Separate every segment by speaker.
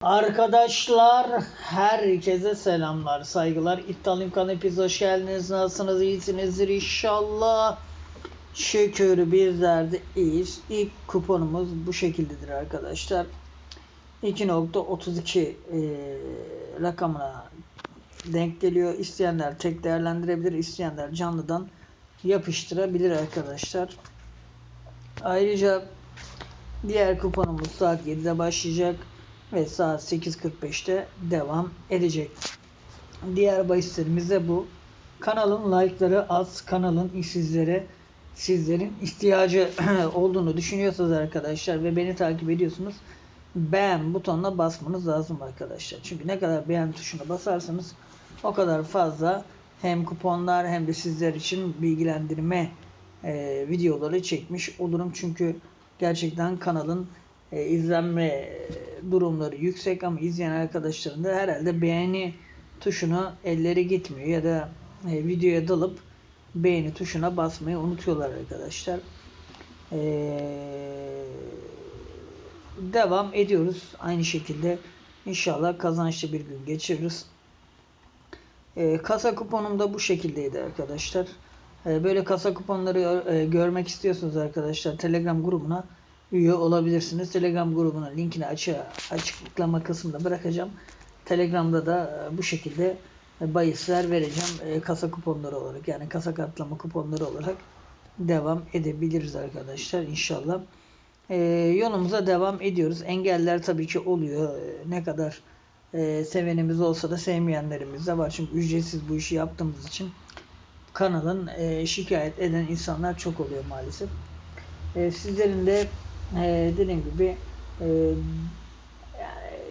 Speaker 1: Arkadaşlar herkese selamlar saygılar. İddialı İmkan hepiniz hoş geldiniz. Nasılsınız? İyisinizdir inşallah. Şükür bizler de iyiyiz. İlk kuponumuz bu şekildedir arkadaşlar. 2.32 e, rakamına denk geliyor. İsteyenler tek değerlendirebilir isteyenler canlıdan yapıştırabilir arkadaşlar. Ayrıca diğer kuponumuz saat 7'de başlayacak ve saat 8.45'te devam edecek. Diğer bahislerimiz de bu. Kanalın like'ları az, kanalın sizlere sizlerin ihtiyacı olduğunu düşünüyorsanız arkadaşlar ve beni takip ediyorsunuz beğen butonuna basmanız lazım arkadaşlar. Çünkü ne kadar beğen tuşuna basarsanız o kadar fazla hem kuponlar hem de sizler için bilgilendirme e, videoları çekmiş olurum. Çünkü gerçekten kanalın e, izlenme durumları yüksek ama izleyen arkadaşların da herhalde beğeni tuşunu elleri gitmiyor ya da e, videoya dalıp beğeni tuşuna basmayı unutuyorlar arkadaşlar. E, devam ediyoruz. Aynı şekilde inşallah kazançlı bir gün geçiririz. E, kasa kuponum da bu şekildeydi arkadaşlar. E, böyle kasa kuponları e, görmek istiyorsunuz arkadaşlar. Telegram grubuna üye olabilirsiniz. Telegram grubunun linkini açığa, açıklama kısmında bırakacağım. Telegram'da da e, bu şekilde e, bahisler vereceğim. E, kasa kuponları olarak yani kasa kartlama kuponları olarak devam edebiliriz arkadaşlar inşallah. Yolumuza devam ediyoruz. Engeller tabii ki oluyor. Ne kadar sevenimiz olsa da sevmeyenlerimiz de var. Çünkü ücretsiz bu işi yaptığımız için kanalın şikayet eden insanlar çok oluyor maalesef. Sizlerin de e, dediğim gibi e,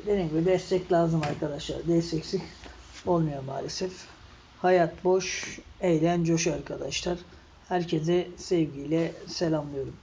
Speaker 1: dediğim gibi destek lazım arkadaşlar. Desteksiz olmuyor maalesef. Hayat boş, eğlen coş arkadaşlar. Herkese sevgiyle selamlıyorum.